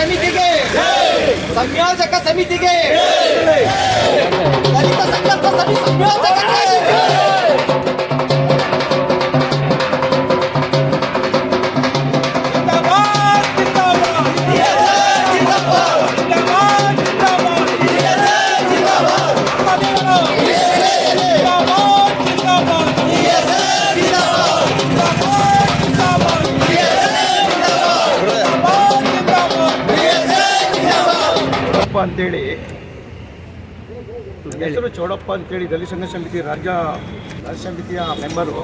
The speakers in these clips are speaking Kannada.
ಸಮಿತಿಗೆ. ಸಂಯೋಜಕ ಸಮಿತಿಗೆ. ದಲಿತ ಸಂಘರ್ಷ ಸಮಿತಿ ಸಂಯೋಜಕರಿಗೆ ಅಂತೇಳಿ. ಹೆಸರು ಚೌಡಪ್ಪ ಅಂತೇಳಿ ದಲಿತ ಸಂಘ ಸಮಿತಿ ರಾಜ್ಯ ರಾಜ್ಯ ಸಮಿತಿಯ ಮೆಂಬರು.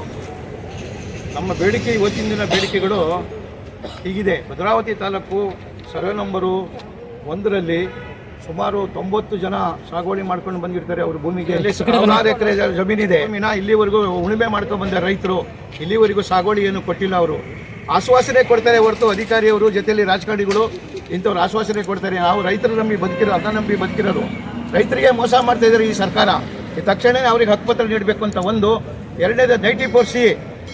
ನಮ್ಮ ಬೇಡಿಕೆ ಇವತ್ತಿನ ದಿನ ಬೇಡಿಕೆಗಳು ಹೀಗಿದೆ. ಭದ್ರಾವತಿ ತಾಲೂಕು ಸರ್ವೆ ನಂಬರು ಒಂದರಲ್ಲಿ ಸುಮಾರು ತೊಂಬತ್ತು ಜನ ಸಾಗುವಳಿ ಮಾಡ್ಕೊಂಡು ಬಂದಿರ್ತಾರೆ ಅವ್ರ ಭೂಮಿಗೆ. ಸಾವಿರಾರು ಎಕರೆ ಜಮೀನಿದೆ. ಮೀನ ಇಲ್ಲಿವರೆಗೂ ಉಳುಮೆ ಮಾಡ್ಕೊಂಡು ಬಂದ ರೈತರು ಇಲ್ಲಿವರೆಗೂ ಸಾಗುವಳಿ ಏನು ಕೊಟ್ಟಿಲ್ಲ ಅವರು. ಆಶ್ವಾಸನೆ ಕೊಡ್ತಾರೆ ಹೊರತು ಅಧಿಕಾರಿಯವರು ಜೊತೆಯಲ್ಲಿ ರಾಜಕಾರಣಿಗಳು ಇಂಥವ್ರು ಆಶ್ವಾಸನೆ ಕೊಡ್ತಾರೆ. ನಾವು ರೈತರು ನಂಬಿ ಬದುಕಿರೋ ಅದನ್ನ ನಂಬಿ ಬದುಕಿರೋರು ರೈತರಿಗೆ ಮೋಸ ಮಾಡ್ತಾ ಇದ್ದಾರೆ ಈ ಸರ್ಕಾರ. ಈ ತಕ್ಷಣವೇ ಅವ್ರಿಗೆ ಹಕ್ಕುಪತ್ರ ನೀಡಬೇಕು ಅಂತ ಒಂದು, ಎರಡನೇದು ninety four C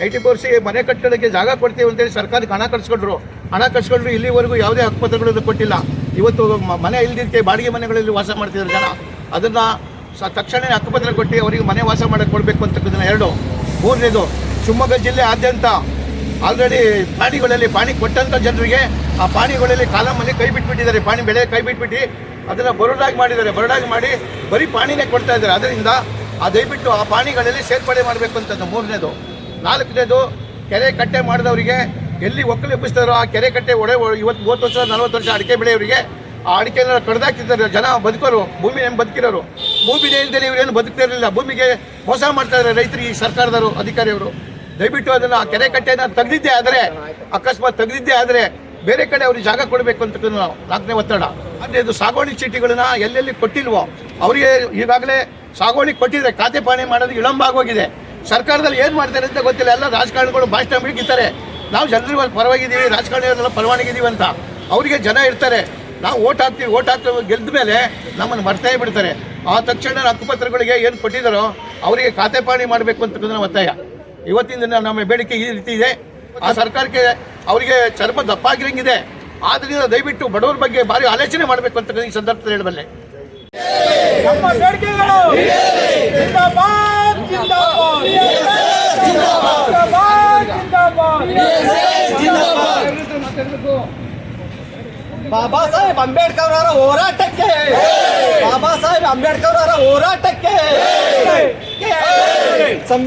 ninety four C ಮನೆ ಕಟ್ಟಡಕ್ಕೆ ಜಾಗ ಕೊಡ್ತೀವಿ ಅಂತೇಳಿ ಸರ್ಕಾರಕ್ಕೆ ಹಣ ಕಟ್ಸ್ಕೊಂಡ್ರು ಹಣ ಕಟ್ಸ್ಕೊಂಡ್ರು ಇಲ್ಲಿವರೆಗೂ ಯಾವುದೇ ಹಕ್ಕುಪತ್ರಗಳನ್ನು ಕೊಟ್ಟಿಲ್ಲ. ಇವತ್ತು ಮನೆ ಇಲ್ದಿದ್ದಕ್ಕೆ ಬಾಡಿಗೆ ಮನೆಗಳಲ್ಲಿ ವಾಸ ಮಾಡ್ತಿದ್ದಾರೆ ಜನ. ಅದನ್ನು ಸ ತಕ್ಷಣ ಹಕ್ಕುಪತ್ರ ಕೊಟ್ಟು ಅವರಿಗೆ ಮನೆ ವಾಸ ಮಾಡಕ್ಕೆ ಕೊಡಬೇಕು ಅಂತಕ್ಕಂಥ ಎರಡು ಮೂರನೇದು, ಶಿವಮೊಗ್ಗ ಜಿಲ್ಲೆ ಆದ್ಯಂತ ಆಲ್ರೆಡಿ ಪಾಣಿಗಳಲ್ಲಿ ಪಾಣಿ ಕೊಟ್ಟಂಥ ಜನರಿಗೆ ಆ ಪಾಣಿಗಳಲ್ಲಿ ಕಾಲಮಲ್ಲಿ ಕೈ ಬಿಟ್ಬಿಟ್ಟಿದ್ದಾರೆ. ಪಾಣಿ ಬೆಳೆ ಕೈ ಬಿಟ್ಬಿಟ್ಟು ಅದನ್ನು ಬರಡಾಗಿ ಮಾಡಿದ್ದಾರೆ. ಬರೋಡಾಗಿ ಮಾಡಿ ಬರೀ ಪಾಣಿನೇ ಕೊಡ್ತಾ ಇದ್ದಾರೆ. ಅದರಿಂದ ಆ ದಯವಿಟ್ಟು ಆ ಪಾಣಿಗಳಲ್ಲಿ ಸೇರ್ಪಡೆ ಮಾಡಬೇಕು ಅಂತಂದು ಮೂರನೇದು. ನಾಲ್ಕನೇದು ಕೆರೆ ಕಟ್ಟೆ ಮಾಡಿದವರಿಗೆ ಎಲ್ಲಿ ಒಕ್ಕಲು ಎಬ್ಬಿಸ್ತಾರೋ ಆ ಕೆರೆ ಕಟ್ಟೆ ಒಡೆ ಇವತ್ತು ಮೂವತ್ತು ವರ್ಷ, ನಲವತ್ತು ವರ್ಷ ಅಡಿಕೆ ಬೆಳೆಯವರಿಗೆ ಆ ಅಡಿಕೆನ ಕಡ್ದಾಕ್ತಿದ್ದಾರೆ ಜನ ಬದುಕೋರು, ಭೂಮಿ ಏನು ಬದುಕಿರೋರು? ಭೂಮಿ ಇಲ್ಲದೆ ಇವರೇನು ಬದುಕ್ತಿರಲಿಲ್ಲ ಭೂಮಿಗೆ ಮೋಸ ಮಾಡ್ತಾ ಇದ್ದಾರೆ ರೈತರಿಗೆ ಸರ್ಕಾರದವರು, ಅಧಿಕಾರಿಯವರು. ದಯವಿಟ್ಟು ಅದನ್ನು ಆ ಕೆರೆ ಕಟ್ಟೆನ ತೆಗೆದಿದ್ದೇ ಆದರೆ, ಅಕಸ್ಮಾತ್ ತೆಗೆದಿದ್ದೇ ಆದರೆ ಬೇರೆ ಕಡೆ ಅವ್ರಿಗೆ ಜಾಗ ಕೊಡಬೇಕು ಅಂತ ನಾವು ನಾಲ್ಕನೇ ಒತ್ತಡ. ಅಂದರೆ ಇದು ಸಾಗುವಳಿ ಚೀಟಿಗಳನ್ನ ಎಲ್ಲೆಲ್ಲಿ ಕೊಟ್ಟಿಲ್ವೋ, ಅವರಿಗೆ ಈಗಾಗಲೇ ಸಾಗುವಳಿ ಕೊಟ್ಟಿದ್ರೆ, ಖಾತೆ ಪಾಣಿ ಮಾಡೋದು ವಿಳಂಬ ಆಗೋಗಿದೆ. ಸರ್ಕಾರದಲ್ಲಿ ಏನು ಮಾಡ್ತಾರೆ ಅಂತ ಗೊತ್ತಿಲ್ಲ, ಎಲ್ಲ ರಾಜಕಾರಣಿಗಳು ಭಾಷಣ ಬಿಡ್ಗಿದ್ದಾರೆ ನಾವು ಜನರ ಪರವಾಗಿದ್ದೀವಿ, ರಾಜಕಾರಣಿಯವರೆಲ್ಲ ಪರವಾಗಿದ್ದೀವಿ ಅಂತ. ಅವರಿಗೆ ಜನ ಇರ್ತಾರೆ. ನಾವು ಓಟ್ ಹಾಕ್ತೀವಿ ಓಟ್ ಹಾಕ್ತೀವಿ ಗೆದ್ದ ಮೇಲೆ ನಮ್ಮನ್ನು ಮರ್ತೇ ಬಿಡ್ತಾರೆ. ಆ ತಕ್ಷಣ ಹಕ್ಕುಪತ್ರಗಳಿಗೆ ಏನು ಕೊಟ್ಟಿದ್ದಾರೋ, ಅವರಿಗೆ ಖಾತೆ ಪಾಣಿ ಮಾಡಬೇಕು ಅಂತಕ್ಕಂಥ ಒತ್ತಾಯ. ಇವತ್ತಿನ ದಿನ ನಮ್ಮ ಬೇಡಿಕೆ ಈ ರೀತಿ ಇದೆ. ಆ ಸರ್ಕಾರಕ್ಕೆ ಅವರಿಗೆ ಚರ್ಮ ದಪ್ಪಾಗಿರಂಗಿದೆ. ಆದ್ರಿಂದ ದಯವಿಟ್ಟು ಬಡವರ ಬಗ್ಗೆ ಭಾರಿ ಆಲೋಚನೆ ಮಾಡಬೇಕು ಅಂತ ಈ ಸಂದರ್ಭದಲ್ಲಿ ಹೇಳಬಲ್ಲೆ. ನಮ್ಮ ಬೇಡಿಕೆಗಳು ಜಿಂದಾಬಾದ್ ಜಿಂದಾಬಾದ್. ಜಿಂದಾಬಾದ್ ಜಿಂದಾಬಾದ್. ಬಾಬಾ ಸಾಹೇಬ್ ಅಂಬೇಡ್ಕರ್ ಅವರ ಹೋರಾಟಕ್ಕೆ. ಬಾಬಾ ಸಾಹೇಬ್ ಅಂಬೇಡ್ಕರ್ ಅವರ ಹೋರಾಟಕ್ಕೆ.